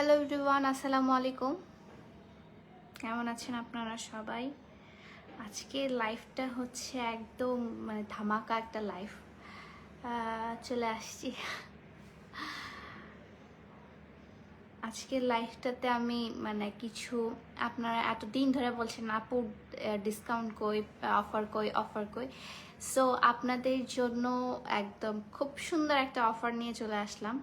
Hello everyone, আসসালামু আলাইকুম। কেমন আছেন আপনারা সবাই? আজকে লাইফটা হচ্ছে একদম মানে ধামাকা একটা লাইফ। চলে আসছি। আজকের লাইফটাতে আমি মানে কিছু আপনারা এতদিন ধরে বলছেন, আপু ডিসকাউন্ট কই অফার কই অফার কই? সো আপনাদের জন্য একদম খুব সুন্দর একটা অফার নিয়ে চলে আসলাম।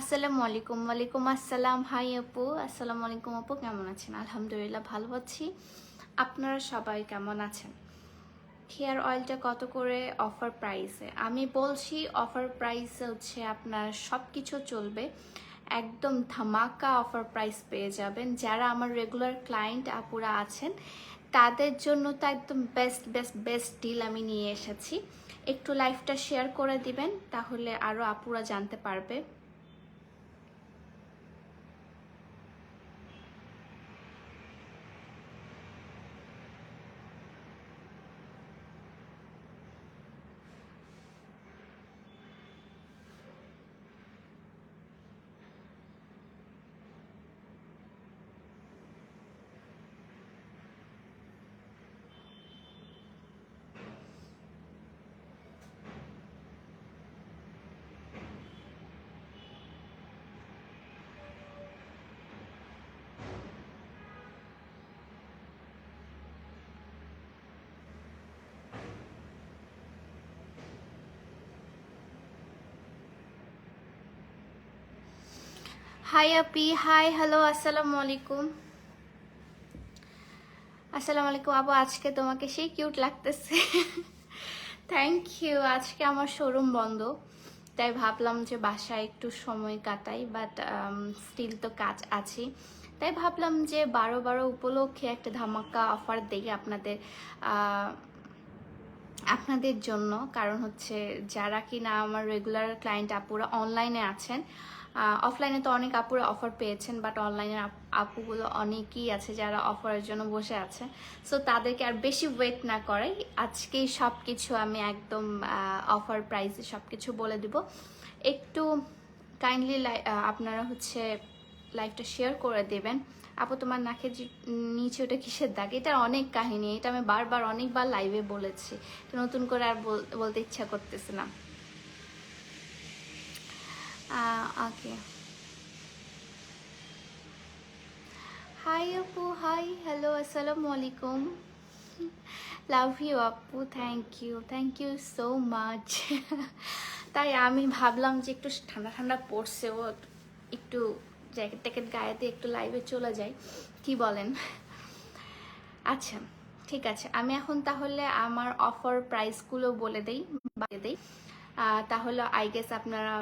আসসালামু আলাইকুম, ওয়ালাইকুম আসসালাম। হাই আপু, আসসালামু আলাইকুম আপু, কেমন আছেন? আলহামদুলিল্লাহ ভালো আছি। আপনারা সবাই কেমন আছেন? হেয়ার অয়েলটা কত করে অফার প্রাইসে? আমি বলছি অফার প্রাইস হচ্ছে আপনার সব কিছু চলবে। একদম ধামাকা অফার প্রাইস পেয়ে যাবেন। যারা আমার রেগুলার ক্লায়েন্ট আপুরা আছেন, তাদের জন্য তো একদম বেস্ট বেস্ট বেস্ট ডিল আমি নিয়ে এসেছি। একটু লাইফটা শেয়ার করে দিবেন, তাহলে আরও আপুরা জানতে পারবে। হাই আপি হাই হ্যালো আসসালামু আলাইকুম আসসালামু আলাইকুম আবু আজকে তোমাকে সেই কিউট লাগতেছে। থ্যাংক ইউ আজকে আমার শোরুম বন্ধ। তাই ভাবলাম যে বাসায় একটু সময় কাটাই বাট স্টিল তো কাজ আছে তাই ভাবলাম যে বারো বারো উপলক্ষে একটা ধামাকা অফার দেই আপনাদের আপনাদের জন্য। কারণ হচ্ছে যারা কিনা আমার রেগুলার ক্লায়েন্ট আপুরা অনলাইনে আছেন অফলাইনে তো অনেক আপুরা অফার পেয়েছেন বাট অনলাইনের আপুগুলো অনেকেই আছে যারা অফারের জন্য বসে আছে। সো তাদেরকে আর বেশি ওয়েট না করাই। আজকেই সব কিছু আমি একদম অফার প্রাইসে সব কিছু বলে দিব। একটু কাইন্ডলি আপনারা হচ্ছে লাইফটা শেয়ার করে দেবেন। আপু, তোমার নাকের নিচে ওটা কিসের দাগ? এটা অনেক কাহিনী। এটা আমি বারবার, অনেকবার লাইভে বলেছি। নতুন করে আর বল- বলতে ইচ্ছা করতেছে না। ওকে হাই আপু হাই হ্যালো আসসালামু আলাইকুম লাভ ইউ আপু thank you thank you so much তাই আমি ভাবলাম যে একটু ঠান্ডা ঠান্ডা পড়ছে ও, একটু জ্যাকেট ট্যাকেট গায়ে দিয়ে একটু লাইভে চলে যাই। কি বলেন? আচ্ছা ঠিক আছে। আমি এখন তাহলে আমার অফার প্রাইসগুলো বলে দেই বলে দেই। তাহলে আই গেস আপনারা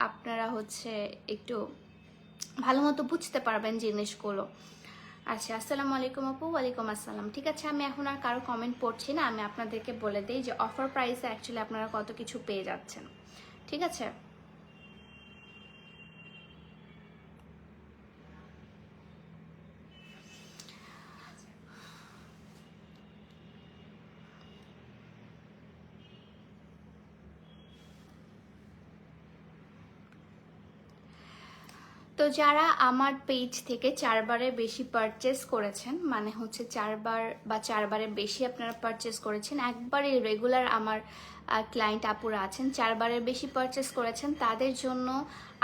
আপনারা হচ্ছে একটু ভালো মতো বুঝতে পারবেন জিনিসগুলো। আচ্ছা আসসালামু আলাইকুম আপু, ওয়ালাইকুম আসসালাম। ঠিক আছে, আমি এখন আর কারও কমেন্ট পড়ছি না, আমি আপনাদেরকে বলে দিই যে অফার প্রাইসে অ্যাকচুয়ালি আপনারা কত কিছু পেয়ে যাচ্ছেন। ঠিক আছে? তো যারা আমার পেজ থেকে চারবারের বেশি পারচেস করেছেন মানে হচ্ছে চারবার বা চারবারের বেশি আপনারা পারচেস করেছেন একবারে রেগুলার আমার ক্লায়েন্ট আপুরা আছেন চারবারের বেশি পারচেস করেছেন, তাদের জন্য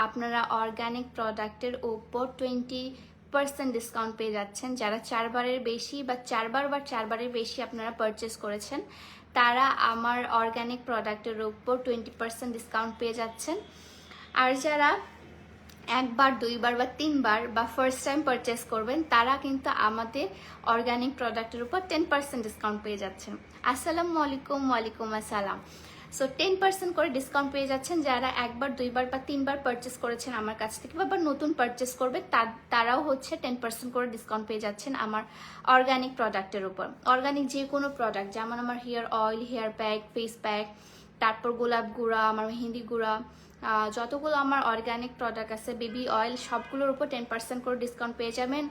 আপনারা অর্গানিক প্রোডাক্টের ওপর টোয়েন্টি পার্সেন্ট ডিসকাউন্ট পেয়ে যাচ্ছেন। যারা চারবারের বেশি বা চারবার বা চারবারের বেশি আপনারা পারচেস করেছেন, তারা আমার অর্গানিক প্রোডাক্টের ওপর টোয়েন্টি পার্সেন্ট ডিসকাউন্ট পেয়ে যাচ্ছেন। আর যারা একবার, দুইবার বা তিনবার বা ফার্স্ট টাইম পারচেস করবেন, তারা কিন্তু আমাদের অর্গানিক প্রোডাক্টের উপর টেন পার্সেন্ট ডিসকাউন্ট পেয়ে যাচ্ছেন। আসসালামু আলাইকুম, ওয়ালাইকুম আসসালাম। সো টেন পার্সেন্ট করে ডিসকাউন্ট পেয়ে যাচ্ছেন যারা একবার, দুইবার বা তিনবার পারচেস করেছেন আমার কাছ থেকে, বা নতুন পারচেস করবে তারাও হচ্ছে টেন পার্সেন্ট করে ডিসকাউন্ট পেয়ে যাচ্ছেন আমার অর্গানিক প্রোডাক্টের উপর। অর্গানিক যে কোনো প্রোডাক্ট যেমন আমার hair oil hair pack face pack তারপর গোলাপ গুঁড়া, আমার মেহেন্দি গুঁড়া যতগুলো আমার অর্গানিক প্রোডাক্ট আছে বেবি অয়েল সবগুলোর উপর টেন পার্সেন্ট করে ডিসকাউন্ট পেয়ে যাবেন।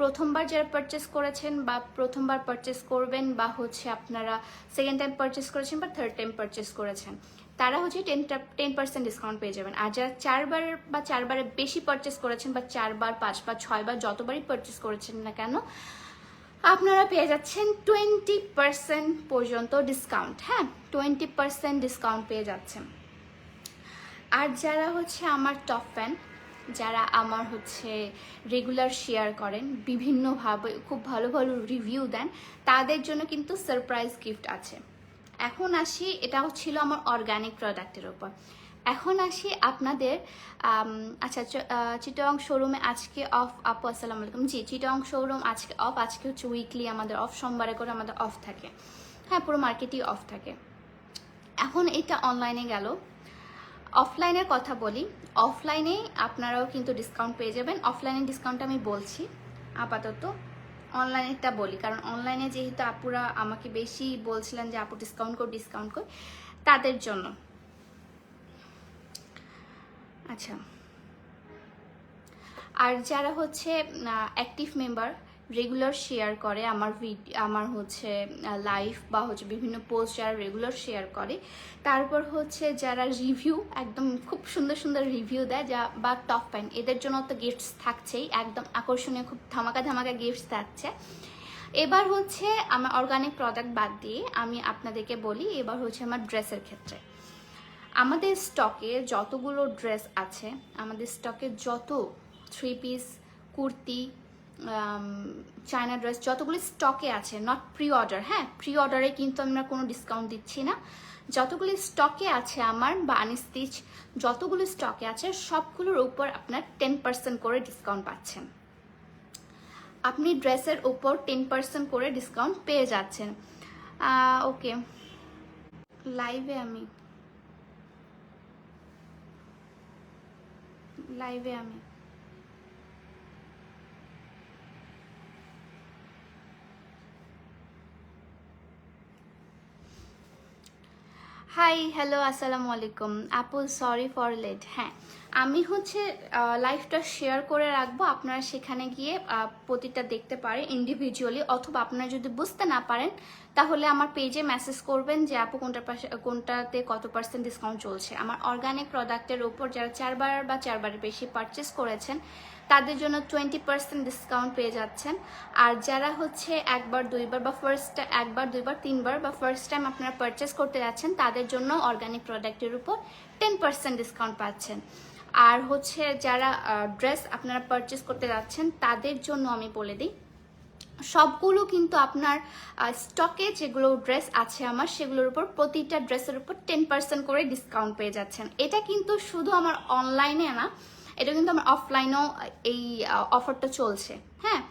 প্রথমবার যারা পারচেস করেছেন বা প্রথমবার পারচেস করবেন বা হচ্ছে আপনারা সেকেন্ড টাইম পারচেস করেছেন বা থার্ড টাইম পারচেস করেছেন, তারা হচ্ছে টেন টেন পার্সেন্ট ডিসকাউন্ট পেয়ে যাবেন। আর যারা চারবার বা চারবারের বেশি পারচেস করেছেন বা চারবার, পাঁচবার, ছয়বার যতবারই পারচেস করেছেন না কেন, আপনারা পেয়ে যাচ্ছেন টোয়েন্টি পার্সেন্ট পর্যন্ত ডিসকাউন্ট হ্যাঁ টোয়েন্টি পার্সেন্ট ডিসকাউন্ট পেয়ে যাচ্ছেন। আর যারা হচ্ছে আমার টপ ফ্যান যারা আমার হচ্ছে রেগুলার শেয়ার করেন বিভিন্নভাবে খুব ভালো ভালো রিভিউ দেন, তাদের জন্য কিন্তু সারপ্রাইজ গিফট আছে। এখন আসি, এটাও ছিল আমার অর্গানিক প্রোডাক্টের ওপর এখন আসি আপনাদের আচ্ছা চিটং শোরুমে আজকে অফ আপু, আসসালামু আলাইকুম। জি চিটং শোরুম আজকে অফ আজকে হচ্ছে উইকলি আমাদের অফ সোমবারে করে আমাদের অফ থাকে। হ্যাঁ পুরো মার্কেটই অফ থাকে। এখন এটা অনলাইনে গেল। অফলাইনের কথা বলি। অফলাইনে আপনারাও কিন্তু ডিসকাউন্ট পেয়ে যাবেন। অফলাইনে ডিসকাউন্ট আমি বলছি। আপাতত অনলাইনেরটা বলি। কারণ অনলাইনে যেহেতু আপুরা আমাকে বেশি বলছিলেন যে, আপু ডিসকাউন্ট কর ডিসকাউন্ট কর, তাদের জন্য। আচ্ছা। আর যারা হচ্ছে অ্যাক্টিভ মেম্বার রেগুলার শেয়ার করে আমার আমার হচ্ছে লাইভ বা হচ্ছে বিভিন্ন পোস্ট যারা রেগুলার শেয়ার করে, তারপর হচ্ছে যারা রিভিউ একদম খুব সুন্দর সুন্দর রিভিউ দেয় যা, বা টপ প্যান্ট এদের জন্য তো গিফটস থাকছেই, একদম আকর্ষণীয়, খুব ধামাকা ধামাকা গিফটস থাকছে। এবার হচ্ছে আমার অর্গানিক প্রোডাক্ট বাদ দিয়ে আমি আপনাদেরকে বলি, এবার হচ্ছে আমার ড্রেসের ক্ষেত্রে। আমাদের স্টকে যতগুলো ড্রেস আছে, আমাদের স্টকে যত three piece kurti China dress যতগুলি স্টকে আছে নট প্রি অর্ডার হ্যাঁ প্রি অর্ডারে কিন্তু আমরা কোনো ডিসকাউন্ট দিচ্ছি না। যতগুলি স্টকে আছে আমার বা আনস্টিচ যতগুলি স্টকে আছে, সবগুলোর উপর আপনার টেন পার্সেন্ট করে ডিসকাউন্ট পাচ্ছেন। আপনি ড্রেসের উপর টেন পার্সেন্ট করে ডিসকাউন্ট পেয়ে যাচ্ছেন। ওকে। লাইভে আমি। লাইভে আমি। হাই হ্যালো আসসালামু আলাইকুম আপু সরি ফর লেট হ্যাঁ আমি হচ্ছে লাইভটা শেয়ার করে রাখব। আপনারা সেখানে গিয়ে প্রতিটা দেখতে পারে ইন্ডিভিজুয়ালি অথবা আপনারা যদি বুঝতে না পারেন, তাহলে আমার পেজে মেসেজ করবেন যে, আপু কোনটা কোনটাতে কত পার্সেন্ট ডিসকাউন্ট চলছে? আমার অর্গানিক প্রোডাক্টের ওপর যারা চারবার বা চারবারের বেশি পারচেস করেছেন, তাদের জন্য টোয়েন্টি পার্সেন্ট ডিসকাউন্ট পেয়ে যাচ্ছেন। আর যারা হচ্ছে একবার, দুইবার বা ফার্স্ট একবার, দুইবার, তিনবার বা ফার্স্ট টাইম আপনারা পারচেস করতে যাচ্ছেন, তাদের জন্য অর্গানিক প্রোডাক্টের উপর টেন পার্সেন্ট ডিসকাউন্ট পাচ্ছেন। আর হচ্ছে যারা ড্রেস আপনারা পারচেস করতে যাচ্ছেন, তাদের জন্য আমি বলে দিই, সবগুলো কিন্তু আপনার স্টকে যেগুলো ড্রেস আছে আমার, সেগুলোর উপর প্রতিটা ড্রেসের উপর টেন পার্সেন্ট করে ডিসকাউন্ট পেয়ে যাচ্ছেন। এটা কিন্তু শুধু আমার অনলাইনে না, এটা কিন্তু আমার অফলাইনেও এই অফারটা চলছে। হ্যাঁ?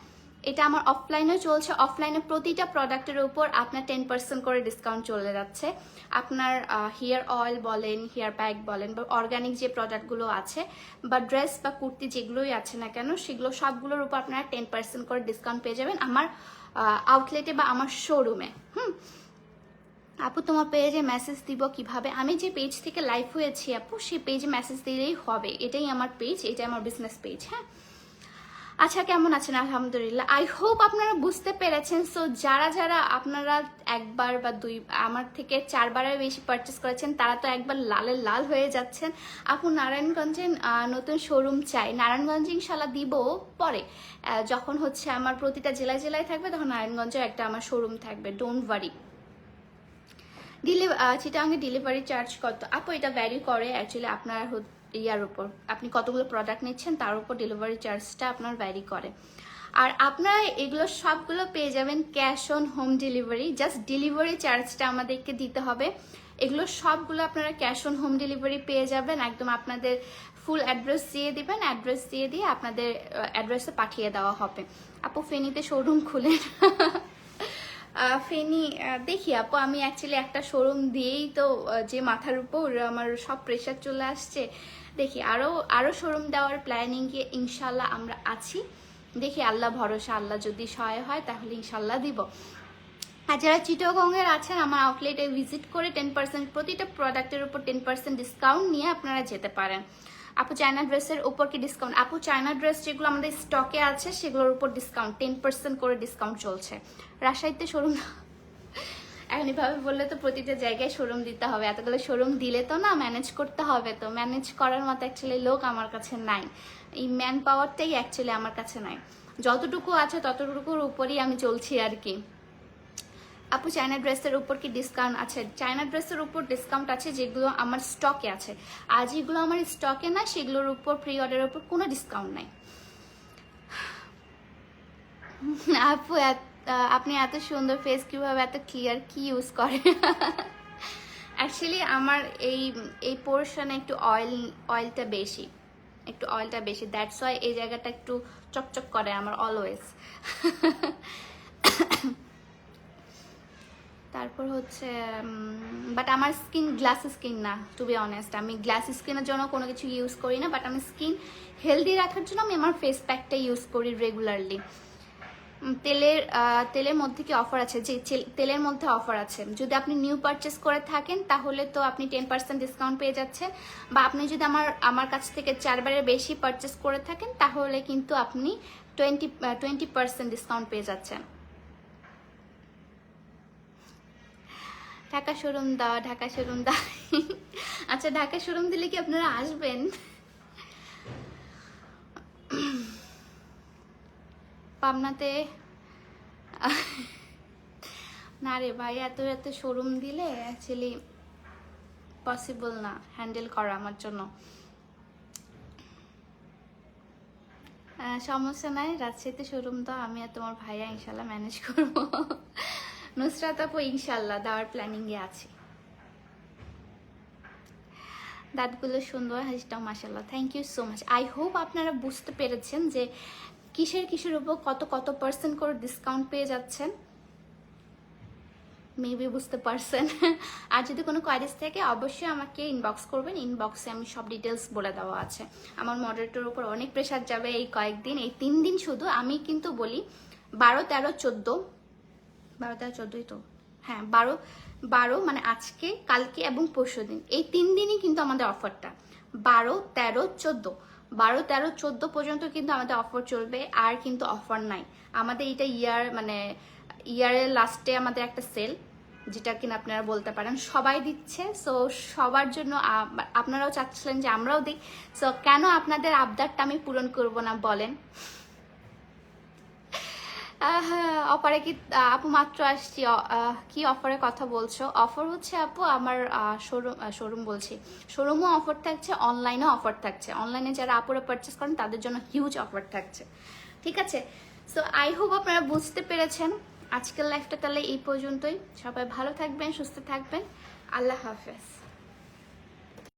এটা আমার অফলাইনেও চলছে। অফলাইনে প্রতিটা প্রোডাক্টের উপর আপনার টেন পার্সেন্ট করে ডিসকাউন্ট চলে যাচ্ছে। আপনার হেয়ার অয়েল বলেন হেয়ার প্যাক বলেন, বা অর্গানিক যে প্রোডাক্টগুলো আছে, বা ড্রেস বা কুর্তি যেগুলোই আছে না কেন, সেগুলো সবগুলোর উপর আপনারা টেন পার্সেন্ট করে ডিসকাউন্ট পেয়ে যাবেন আমার আউটলেটে বা আমার শোরুমে হুম? আপু, তোমার পেজে মেসেজ দিব কীভাবে? আমি যে পেজ থেকে লাইভ হয়েছি আপু সেই পেজে মেসেজ দিলেই হবে। এটাই আমার পেজ এটাই আমার বিজনেস পেজ হ্যাঁ? আচ্ছা কেমন আছেন? আলহামদুলিল্লাহ। আই হোপ আপনারা বুঝতে পেরেছেন। সো যারা যারা আপনারা একবার বা দুই, আমার থেকে চারবারের বেশি পারচেস করেছেন, তারা তো একবার লালের লাল হয়ে যাচ্ছেন। আপু, নারায়ণগঞ্জে নতুন শোরুম চাই। নারায়ণগঞ্জে ইনশাল্লাহ দিব পরে। যখন হচ্ছে আমার প্রতিটা জেলায় জেলায় থাকবে, তখন নারায়ণগঞ্জে একটা আমার শোরুম থাকবে। ডোন্ট ওয়ারি ডিলি চিটাঙ্গে ডেলিভারি চার্জ কত? আপু, এটা ভ্যারি করে। অ্যাকচুয়ালি আপনার ইয়ার উপর। আপনি কতগুলো প্রোডাক্ট নিচ্ছেন, তার উপর ডেলিভারি চার্জটা আপনার ভ্যারি করে। আর আপনারা এগুলো সবগুলো পেয়ে যাবেন cash on home delivery just delivery চার্জটা আমাদেরকে দিতে হবে। এগুলো সবগুলো আপনারা ক্যাশ অন হোম ডেলিভারি পেয়ে যাবেন, একদম আপনাদের ফুল অ্যাড্রেস দিয়ে দিবেন অ্যাড্রেস দিয়ে দিয়ে আপনাদের অ্যাড্রেসে পাঠিয়ে দেওয়া হবে। আপু, ফেনীতে শোরুম খুলেন। ফেনি দেখি আপু, আমি অ্যাকচুয়ালি একটা শোরুম দিয়েই তো যে মাথার উপর, আমার সব প্রেশার চলে আসছে। দেখি আরও আরও শোরুম দেওয়ার প্ল্যানিং গিয়ে ইনশাল্লাহ আমরা আছি। দেখি, আল্লাহ ভরসা, আল্লাহ যদি সহায় হয় তাহলে ইনশাল্লাহ দিব। আর যারা চিটোগঙ্গের আছেন, আমার আউটলেটে ভিজিট করে টেন পার্সেন্ট প্রতিটা প্রোডাক্টের উপর টেন পার্সেন্ট ডিসকাউন্ট নিয়ে আপনারা যেতে পারেন। আপু চায়না ড্রেসের উপর কি ডিসকাউন্ট আপু চায়না ড্রেস যেগুলো আমাদের স্টকে আছে, সেগুলোর উপর ডিসকাউন্ট টেন পার্সেন্ট করে ডিসকাউন্ট চলছে। রাজশাহীতে শোরুম এখন এভাবে বললে তো প্রতিটা জায়গায় শোরুম দিতে হবে। এতগুলো শোরুম দিলে তো না ম্যানেজ করতে হবে। তো ম্যানেজ করার মতো অ্যাকচুয়ালি লোক আমার কাছে নাই। এই ম্যান পাওয়ারটাই অ্যাকচুয়ালি আমার কাছে নাই। যতটুকু আছে ততটুকুর উপরই আমি চলছি আর কি। আপু চায়না ড্রেসের উপর কি ডিসকাউন্ট আছে? চায়না ড্রেসের উপর ডিসকাউন্ট আছে যেগুলো আমার স্টকে আছে। আর যেগুলো আমার স্টকে না সেগুলোর উপর প্রি অর্ডারের উপর কোনো ডিসকাউন্ট নাই। আপু, এত- আপনি এত সুন্দর ফেস কীভাবে এত ক্লিয়ার কি ইউজ করেন অ্যাকচুয়ালি আমার এই এই পোর্শনে একটু অয়েল অয়েলটা বেশি। একটু অয়েলটা বেশি। দ্যাটস ওয়াই এই জায়গাটা একটু চকচক করে আমার অলওয়েজ তারপর হচ্ছে বাট আমার স্কিন গ্লাস স্কিন না টু বি অনেস্ট আমি গ্লাস স্কিনের জন্য কোনো কিছু ইউজ করি না বাট আমি স্কিন হেলদি রাখার জন্য আমি আমার ফেস প্যাকটা ইউজ করি রেগুলারলি তেলের তেলের মধ্যে কি অফার আছে? যে তেলের মধ্যে অফার আছে। যদি আপনি নিউ পারচেস করে থাকেন, তাহলে তো আপনি টেন পার্সেন্ট ডিসকাউন্ট পেয়ে যাচ্ছেন। বা আপনি যদি আমার আমার কাছ থেকে চারবারের বেশি পারচেস করে থাকেন, তাহলে কিন্তু আপনি টোয়েন্টি টোয়েন্টি পার্সেন্ট ডিসকাউন্ট পেয়ে যাচ্ছেন। ঢাকা শোরুম দাও ঢাকা শোরুম দাও আচ্ছা ঢাকা শোরুম দিলে কি আপনারা আসবেন? পাবনাতে, না রে ভাই, এত এত শোরুম দিলে অ্যাকচুয়ালি পসিবল না হ্যান্ডেল করা আমার জন্য। সমস্যা নাই, রাজশাহীতে শোরুম দাও, আমি আর তোমার ভাইয়া ইনশাল্লাহ ম্যানেজ করব। নুসরাত আপু ইনশাল্লাহ দেওয়ার প্ল্যানিংয়ে আছি। দাঁতগুলো সুন্দর, হাসিটাও মাসাল্লাহ thank you so much I hope আপনারা বুঝতে পেরেছেন যে কিসের কিসের উপর কত কত পার্সেন্ট করে ডিসকাউন্ট পেয়ে যাচ্ছেন? মেবি বুঝতে পারছেন। আর যদি কোনো কোয়ারিজ থাকে, অবশ্যই আমাকে ইনবক্স করবেন। ইনবক্সে আমি সব ডিটেলস বলে দেওয়া আছে। আমার মডারেটর উপর অনেক প্রেশার যাবে এই কয়েকদিন। এই তিন দিন শুধু আমি কিন্তু বলি, বারো, তেরো, চোদ্দ, বারো, তেরো, চোদ্দোই তো? হ্যাঁ বারো বারো মানে আজকে, কালকে এবং পরশু দিন এই তিন দিনই কিন্তু আমাদের অফারটা বারো, তেরো, চোদ্দ। বারো তেরো, চোদ্দ পর্যন্ত কিন্তু আমাদের অফার চলবে, আর কিন্তু অফার নাই। আমাদের এটা ইয়ার মানে ইয়ারের লাস্টে আমাদের একটা সেল যেটা কিনা আপনারা বলতে পারেন। সবাই দিচ্ছে সো সবার জন্য আপনারাও চাচ্ছিলেন যে আমরাও দিই। সো কেন আপনাদের আবদারটা আমি পূরণ করব না বলেন? অফারে কি আপু মাত্র আসছি। কি অফারের কথা বলছো? অফার হচ্ছে আপু আমার শোরুম শোরুম বলছি। শোরুমও অফার থাকছে অনলাইনেও অফার থাকছে। অনলাইনে যারা আপুরা পারচেস করেন, তাদের জন্য হিউজ অফার থাকছে। ঠিক আছে? সো আই হোপ আপনারা বুঝতে পেরেছেন। আজকের লাইফটা তাহলে এই পর্যন্তই। সবাই ভালো থাকবেন, সুস্থ থাকবেন। আল্লাহ হাফেজ।